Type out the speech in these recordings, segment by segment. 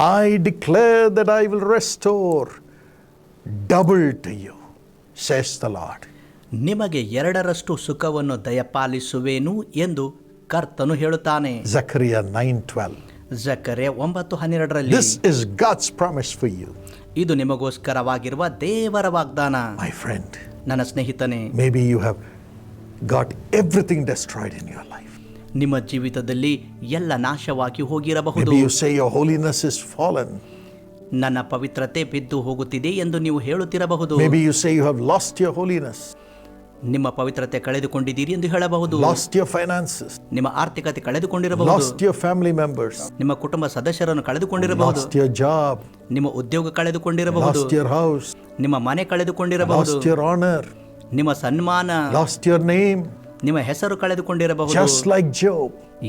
I declare that I will restore double to you, says the Lord. ನಿಮಗೆ ಎರಡರಷ್ಟು ಸುಖವನ್ನು ದಯಪಾಲಿಸುವೇನು ಎಂದು ಕರ್ತನು ಹೇಳುತ್ತಾನೆ Zechariah 9:12. ಜಕರೆ ಒಂಬತ್ತು ಹನ್ನೆರಡರಲ್ಲಿ This is God's promise for you, ಇದು ನಿಮಗೋಸ್ಕರವಾಗಿರುವ ದೇವರ ವಾಗ್ದಾನ my friend. ನನ್ನ ಸ್ನೇಹಿತನೇ Maybe you have got everything destroyed in your life. ನಿಮ್ಮ ಜೀವಿತದಲ್ಲಿ ಎಲ್ಲ ನಾಶವಾಗಿ ಹೋಗಿರಬಹುದು. ಯು ಇಸ್ ನನ್ನ ಪವಿತ್ರತೆ ಬಿದ್ದು ಹೋಗುತ್ತಿದೆ ಎಂದು ನೀವು ಹೇಳುತ್ತಿರಬಹುದು. ಯು ಯು ಹ್ಯಾವ್ ಲಾಸ್ಟ್ ನಿಮ್ಮ ಪವಿತ್ರತೆ ಕಳೆದುಕೊಂಡಿದ್ದೀರಿ ಎಂದು ಹೇಳಬಹುದು. ಲಾಸ್ಟ್ ನಿಮ್ಮ ಆರ್ಥಿಕತೆ ಕಳೆದುಕೊಂಡಿರಬಹುದು. ಲಾಸ್ಟ್ ಫ್ಯಾಮಿಲಿ ಮೆಂಬರ್ಸ್ ನಿಮ್ಮ ಕುಟುಂಬ ಸದಸ್ಯರನ್ನು ಕಳೆದುಕೊಂಡಿರಬಹುದು. ಜಾಬ್ ನಿಮ್ಮ ಉದ್ಯೋಗ ಕಳೆದುಕೊಂಡಿರಬಹುದು. ಹೌಸ್ ನಿಮ್ಮ ಮನೆ ಕಳೆದುಕೊಂಡಿರಬಹುದು. ಆನರ್ ನಿಮ್ಮ ಸನ್ಮಾನ. ಲಾಸ್ಟ್ ಯರ್ ನೇಮ್ ನಿಮ್ಮ ಹೆಸರು ಕಳೆದುಕೊಂಡಿರಬಹುದು just like Job.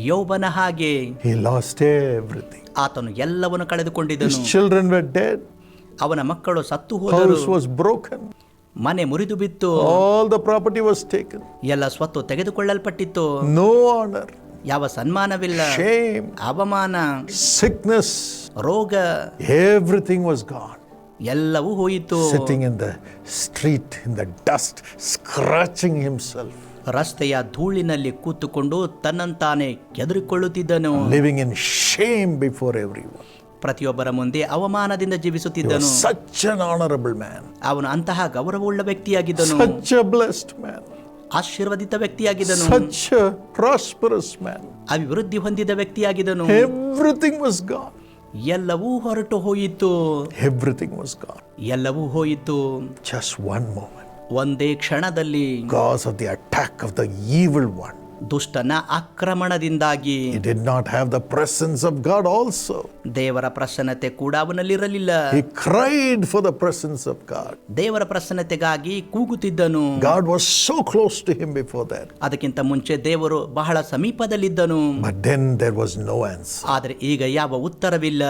ಯೋಬನ ಹಾಗೆ He lost everything. ಆತನು ಎಲ್ಲವನ್ನು His ಕಳೆದುಕೊಂಡಿದ್ದನು children were dead, ಅವನ ಮಕ್ಕಳು ಸತ್ತು ಹೋದರು house was broken, ಮನೆ ಮುರಿದು ಬಿತ್ತು all the property was taken, ಎಲ್ಲ ಸ್ವತ್ತು ತೆಗೆದುಕೊಳ್ಳಲ್ಪಟ್ಟಿತ್ತು no honor, ಯಾವ ಸನ್ಮಾನವಿಲ್ಲ shame, ಅವಮಾನ sickness, ರೋಗ everything was gone. ಎಲ್ಲವೂ ಹೋಯಿತು Sitting in the street in the dust, scratching himself, ರಸ್ತೆಯ ಧೂಳಿನಲ್ಲಿ ಕೂತುಕೊಂಡು ತನ್ನಂತಾನೆ ಕೆದರಿಕೊಳ್ಳುತ್ತಿದ್ದನು. Living in shame before every ಪ್ರತಿಯೊಬ್ಬರ ಮುಂದೆ ಅವಮಾನದಿಂದ ಜೀವಿಸುತ್ತಿದ್ದನು. ಸಚ್ honorable man, ಅವನು ಅಂತಹ ಗೌರವವುಳ್ಳ ವ್ಯಕ್ತಿಯಾಗಿದ್ದನು. A blessed man, ಆಶೀರ್ವದಿತ ವ್ಯಕ್ತಿಯಾಗಿದ್ದನು. A prosperous man. ಅಭಿವೃದ್ಧಿ ಹೊಂದಿದ ವ್ಯಕ್ತಿಯಾಗಿದ್ದನು. Everything was gone. ಎಲ್ಲವೂ ಹೊರಟು ಹೋಯಿತು. Everything was gone. ಎಲ್ಲವೂ ಹೋಯಿತು. Just one moment. ಒಂದೇ ಕ್ಷಣದಲ್ಲಿ Because of the attack of the evil one. ದುಷ್ಟನ ಆಕ್ರಮಣದಿಂದಾಗಿ. Did not have the presence of God also ದೇವರ ಪ್ರಸನ್ನತೆ ಕೂಡ ಅವನಲ್ಲಿರಲಿಲ್ಲ. He cried for the presence of God ದೇವರ ಪ್ರಸನ್ನತೆಗಾಗಿ ಕೂಗುತ್ತಿದ್ದನು. God was so close to him before that ಅದಕ್ಕಿಂತ ಮುಂಚೆ ದೇವರು ಬಹಳ ಸಮೀಪದಲ್ಲಿದ್ದನು. But then there was no answer ಆದರೆ ಈಗ ಯಾವ ಉತ್ತರವಿಲ್ಲ.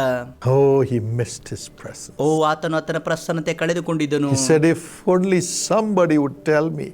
Oh he missed his press oh ಆತನು ಆತನ ಪ್ರಸನ್ನತೆ ಕಳೆದುಕೊಂಡಿದ್ದನು. He said if only somebody would tell me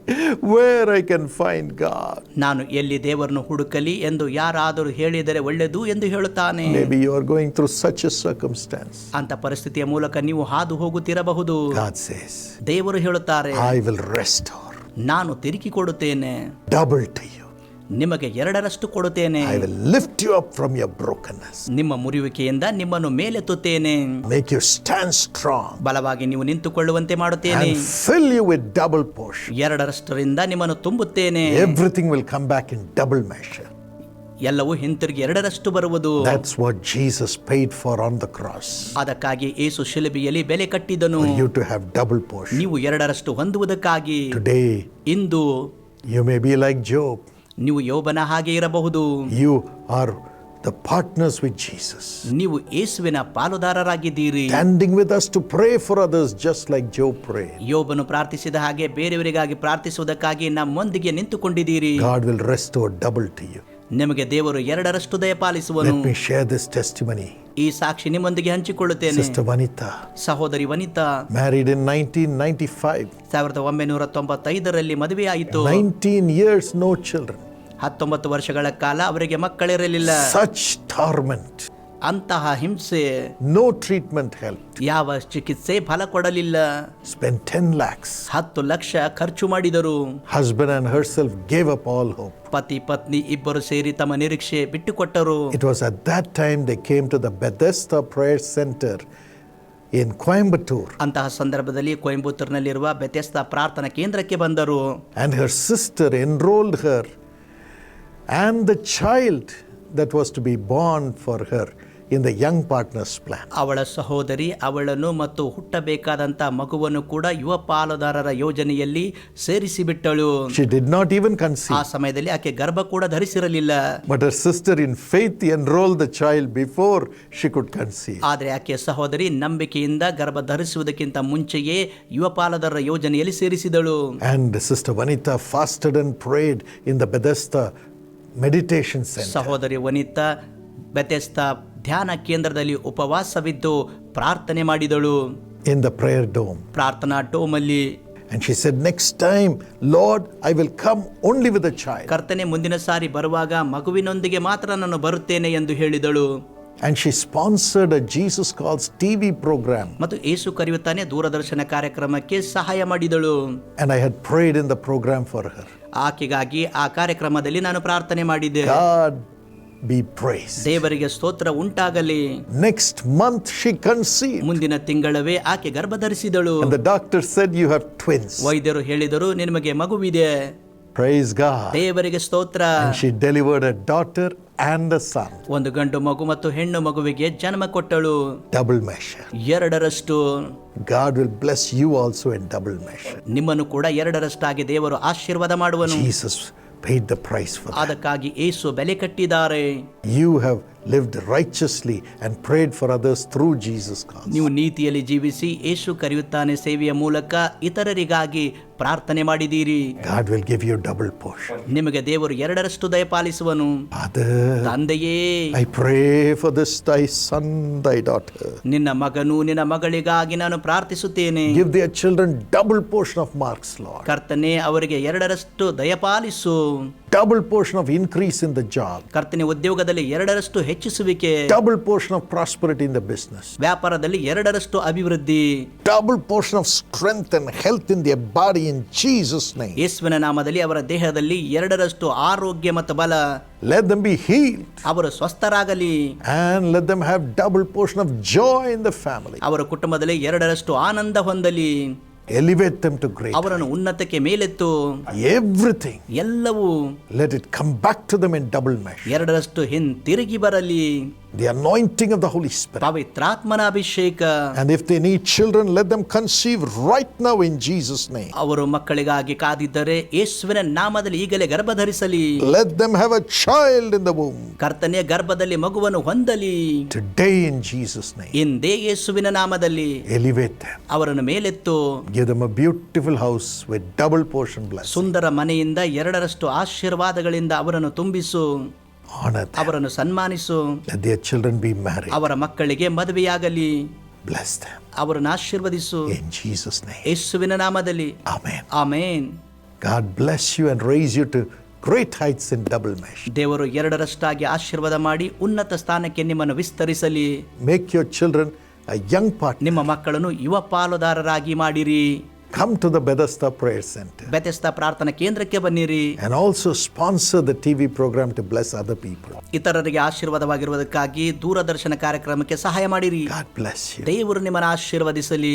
where I can find God ನಾನು ಎಲ್ಲಿ ಎಲ್ಲಿ ದೇವರನ್ನು ಹುಡುಕಲಿ ಎಂದು ಯಾರಾದರೂ ಹೇಳಿದರೆ ಒಳ್ಳೆಯದು ಎಂದು ಹೇಳುತ್ತಾನೆ Maybe you are going through such a circumstance. ಅಂತ ಪರಿಸ್ಥಿತಿಯ ಮೂಲಕ ನೀವು ಹಾದು ಹೋಗುತ್ತಿರಬಹುದು God says, ದೇವರು ಹೇಳುತ್ತಾರೆ I will restore ನಾನು ತಿರುಗಿ ಕೊಡುತ್ತೇನೆ double to you. ನಿಮಗೆ ಎರಡರಷ್ಟು ಕೊಡುತ್ತೇನೆ. I will lift you up from your brokenness ನಿಮ್ಮ ಮುರಿಯುವಿಕೆಯಿಂದ ನಿಮ್ಮನ್ನು ಮೇಲೆತ್ತುತ್ತೇನೆ. ಮೇಕ್ ಯು ಸ್ಟ್ಯಾಂಡ್ ಸ್ಟ್ರಾಂಗ್ ಬಲವಾಗಿ ನೀವು ನಿಂತುಕೊಳ್ಳುವಂತೆ ಮಾಡುತ್ತೇನೆ. Fill you with double portion. ಎರಡರಷ್ಟರಿಂದ ನಿಮ್ಮನ್ನು ತುಂಬುತ್ತೇನೆ. Everything will come back in double measure ಎಲ್ಲವೂ ಹಿಂತಿರುಗಿ ಎರಡರಷ್ಟು ಬರುವುದು. That's what Jesus paid for on the cross ಅದಕ್ಕಾಗಿ ಯೇಸು ಶಿಲುಬೆಯಲ್ಲಿ ಬೆಲೆ ಕಟ್ಟಿದನು. You to have double portion. ನೀವು ಎರಡರಷ್ಟು ಹೊಂದುವುದಕ್ಕಾಗಿ. Today into you may be like Job. ನೀವು ಯೋಬನ ಹಾಗೆ ಇರಬಹುದು. You are the partners with Jesus ನೀವು ಯೇಸುವಿನ ಪಾಲುದಾರರಾಗಿದ್ದೀರಿ. Standing with us to pray for others just like Job pray ಯೋಬನು ಪ್ರಾರ್ಥಿಸಿದ ಹಾಗೆ ಬೇರೆಯವರಿಗಾಗಿ ಪ್ರಾರ್ಥಿಸುವುದಕ್ಕಾಗಿ ನಮ್ಮೊಂದಿಗೆ ನಿಂತುಕೊಂಡಿದ್ದೀರಿ. God will rest double to you ನಿಮಗೆ ದೇವರು ಎರಡರಷ್ಟು ದಯ ಪಾಲಿಸುವನು. ಶೇರ್ ದಿಸ್ ಟೆಸ್ಟಿಮನಿ ಈ ಸಾಕ್ಷಿ ನಿಮ್ಮೊಂದಿಗೆ ಹಂಚಿಕೊಳ್ಳುತ್ತೇನೆ. ಸಿಸ್ಟರ್ ವನಿತಾ ಸಹೋದರಿ ವನಿತಾ. ಮ್ಯಾರಿಡ್ ಇನ್ 1995 1995ರಲ್ಲಿ ಮದುವೆ ಮದುವೆಯಾಯಿತು. 19 ಇಯರ್ಸ್ ನೋ ಚಿಲ್ಡ್ರನ್ ಹತ್ತೊಂಬತ್ತು ವರ್ಷಗಳ ಕಾಲ ಅವರಿಗೆ ಮಕ್ಕಳಿರಲಿಲ್ಲ. ಸಚ್ ಟಾರ್ಮೆಂಟ್ ಅಂತಹ ಹಿಂಸೆ ನೋ ಟ್ರೀಟ್ಮೆಂಟ್ ಹೆಲ್ಪ್ ಯಾವ ಚಿಕಿತ್ಸೆ ಫಲ ಕೊಡಲಿಲ್ಲ. ಸ್ಪೆಂಡ್ ಟೆನ್ ಲ್ಯಾಕ್ಸ್ ಹತ್ತು ಲಕ್ಷ ಖರ್ಚು ಮಾಡಿದರು. Husband and herself gave all hope ಪತಿ ಪತ್ನಿ ಇಬ್ಬರು ಸೇರಿ ತಮ್ಮ ನಿರೀಕ್ಷೆ ಬಿಟ್ಟುಕೊಟ್ಟರು. It was at that time they came to the Bethesda prayer centre in Coimbatore ಅಂತಹ ಸಂದರ್ಭದಲ್ಲಿ ಕೊಯಂಬತ್ತೂರ್ನಲ್ಲಿರುವ ಬೆತೆಸ್ತ ಪ್ರಾರ್ಥನಾ ಕೇಂದ್ರಕ್ಕೆ ಬಂದರು. And her sister enrolled her and the child that was to be born for her in the young partners plan. ಅವಳ ಸಹೋದರಿ ಅವಳನ್ನು ಮತ್ತು ಹುಟ್ಟಬೇಕಾದಂತ ಮಗುವನ್ನು ಕೂಡ ಯುವ ಪಾಲುದಾರರ ಯೋಜನೆಯಲ್ಲಿ ಸೇರಿಸಿಬಿಟ್ಟಳು She did not even ಆ conceive, ಸಮಯದಲ್ಲಿ ಆಕೆ ಗರ್ಭ ಕೂಡ ಧರಿಸಿರಲಿಲ್ಲ but her sister in faith enrolled the child before she could conceive. ಆದರೆ ಆಕೆ ಸಹೋದರಿ ನಂಬಿಕೆಯಿಂದ ಗರ್ಭ ಧರಿಸುವುದಕ್ಕಿಂತ ಮುಂಚೆಯೇ ಯುವ ಪಾಲುದಾರರ ಯೋಜನೆಯಲ್ಲಿ ಸೇರಿಸಿದಳು And Sister Vanita fasted and prayed in the Bethesda meditation center. ಸಹೋದರಿ ವನಿತಾ ಬೆತೆಸ್ತ ಧ್ಯಾನ ಕೇಂದ್ರದಲ್ಲಿ ಉಪವಾಸವಿದ್ದು ಪ್ರಾರ್ಥನೆ ಮಾಡಿದಳು in the prayer dome. ಪ್ರಾರ್ಥನಾ ಟೋಮಲ್ಲಿ And she said, Next time, Lord, I will come only with a child. ಕರ್ತನೆ ಮುಂದಿನ ಸಾರಿ ಬರುವಾಗ ಮಗುವಿನೊಂದಿಗೆ ಮಾತ್ರ ನಾನು ಬರುತ್ತೇನೆ ಎಂದು ಹೇಳಿದಳು And she sponsored a Jesus Calls TV program. ಮತ್ತು ಏಸು ಕರೆಯುತ್ತಾನೆ ದೂರದರ್ಶನ ಕಾರ್ಯಕ್ರಮಕ್ಕೆ ಸಹಾಯ ಮಾಡಿದಳು And I had prayed in the program for her. ಆಕೆಗಾಗಿ ಆ ಕಾರ್ಯಕ್ರಮದಲ್ಲಿ ನಾನು ಪ್ರಾರ್ಥನೆ ಮಾಡಿದ್ದೆ God be praised. ದೇವರಿಗೆ ಸ್ತೋತ್ರ ಉಂಟಾಗಲಿ ನೆಕ್ಸ್ಟ್ ಮಂತ್ ಶಿ conceived. ಮುಂದಿನ ತಿಂಗಳವೇ ಆಕೆ ಗರ್ಭಧರಿಸಿದಳು And the doctor said, You have twins. ವೈದ್ಯರು ಹೇಳಿದರು ನಿಮಗೆ ಮಗುವಿದೆ Praise God. ದೇವರಿಗೆ ಸ್ತೋತ್ರ And she delivered a daughter and a son. ಒಂದು ಗಂಡು ಮಗು ಮತ್ತು ಹೆಣ್ಣು ಮಗುವಿಗೆ ಜನ್ಮ ಕೊಟ್ಟಳು Double measure. ಎರಡರಷ್ಟು God will bless you also in double measure. ನಿಮ್ಮನ್ನು ಕೂಡ ಎರಡರಷ್ಟಾಗಿ ದೇವರು ಆಶೀರ್ವಾದ ಮಾಡುವನು Jesus paid the price for that. ಅದಕ್ಕಾಗಿ ಏಸು ಬೆಲೆ ಕಟ್ಟಿದ್ದಾರೆ You have lived righteously and prayed for others through Jesus Christ. ನೀವು ನೀತಿಯಲ್ಲಿ ಜೀವಿಸಿ ಏಸು ಕರೆಯುತ್ತಾನೆ ಸೇವೆಯ ಮೂಲಕ ಇತರರಿಗಾಗಿ ಪ್ರಾರ್ಥನೆ ಮಾಡಿದ್ದೀರಿ God will give you double portion. ನಿಮಗೆ ದೇವರು ಎರಡರಷ್ಟು ದಯಪಾಲಿಸುವನು Father, ತಂದೆಯೇ I pray for this thy son, thy daughter. ನಿನ್ನ ಮಗನು ನಿನ್ನ ಮಗಳಿಗಾಗಿ ನಾನು ಪ್ರಾರ್ಥಿಸುತ್ತೇನೆ Give their children double portion of marks, Lord. ಕರ್ತನೆ ಅವರಿಗೆ ಎರಡರಷ್ಟು ದಯಪಾಲಿಸು Double portion of increase in the job. ಕರ್ತನೆ ಉದ್ಯೋಗದಲ್ಲಿ ಎರಡರಷ್ಟು ಹೆಚ್ಚಿಸುವಿಕೆ Double portion of prosperity in the business. ವ್ಯಾಪಾರದಲ್ಲಿ ಎರಡರಷ್ಟು ಅಭಿವೃದ್ಧಿ Double portion of strength and health in their body in Jesus' name. ಯೇಸುವಿನ ನಾಮದಲ್ಲಿ ಅವರ ದೇಹದಲ್ಲಿ ಎರಡರಷ್ಟು ಆರೋಗ್ಯ ಮತ್ತು ಬಲ Let them be healed ಅವರು ಸ್ವಸ್ಥರಾಗಲಿ and let them have double portion of joy in the family. ಅವರ ಕುಟುಂಬದಲ್ಲಿ ಎರಡರಷ್ಟು ಆನಂದ ಹೊಂದಲಿ Elevate them to great. ಅವರನ್ನು ಉನ್ನತಕ್ಕೆ ಮೇಲೆತ್ತು Everything, ಎಲ್ಲವೂ let it come back to them in double mesh. ಎರಡರಷ್ಟು ಹಿಂತಿರುಗಿ ಬರಲಿ The anointing of the Holy Spirit. ಪವಿತ್ರಾತ್ಮನ ಅಭಿಷೇಕ And if they need children, let them conceive right now in Jesus' name. ಅವರು ಮಕ್ಕಳಿಗಾಗಿ ಕಾದಿದ್ದರೆ ಯೇಸುವಿನ ನಾಮದಲ್ಲಿ ಈಗಲೇ ಗರ್ಭಧರಿಸಲಿ Let them have a child in the womb ಕರ್ತನೆಯ ಗರ್ಭದಲ್ಲಿ ಮಗುವನ್ನು ಹೊಂದಲಿ today in Jesus' name. ಇಂದೇ ಯೇಸುವಿನ ನಾಮದಲ್ಲಿ Elevate them. ಅವರನ್ನು ಮೇಲೆತ್ತು Give them a beautiful house with double portion blessing. ಸುಂದರ ಮನೆಯಿಂದ ಎರಡರಷ್ಟು ಆಶೀರ್ವಾದಗಳಿಂದ ಅವರನ್ನು ತುಂಬಿಸು. ಅವರನ್ನು ಸನ್ಮಾನಿಸು Let their children be married. ಅವರ ಮಕ್ಕಳಿಗೆ ಮದುವೆಯಾಗಲಿ Bless them. ಅವರನ್ನು ಆಶೀರ್ವದಿಸು In Jesus' name. ಯೇಸುವಿನ ನಾಮದಲ್ಲಿ Amen. amen God bless you and raise you to great heights in double measure. ದೇವರು ಎರಡರಷ್ಟಾಗಿ ಆಶೀರ್ವಾದ ಮಾಡಿ ಉನ್ನತ ಸ್ಥಾನಕ್ಕೆ ನಿಮ್ಮನ್ನು ವಿಸ್ತರಿಸಲಿ make your children a young partner. ನಿಮ್ಮ ಮಕ್ಕಳನ್ನು ಯುವ ಪಾಲುದಾರರಾಗಿ ಮಾಡಿರಿ Come to the Bethesda Prayer Center ಬೆತೆಸ್ತ ಪ್ರಾರ್ಥನಾ ಕೇಂದ್ರಕ್ಕೆ ಬನ್ನಿರಿ and also sponsor the TV program to bless other people. ಇತರರಿಗೆ ಆಶೀರ್ವಾದವಾಗಿರುವುದಕ್ಕಾಗಿ ದೂರದರ್ಶನ ಕಾರ್ಯಕ್ರಮಕ್ಕೆ ಸಹಾಯ ಮಾಡಿರಿ God bless you. ದೇವರು ನಿಮ್ಮನ್ನು ಆಶೀರ್ವದಿಸಲಿ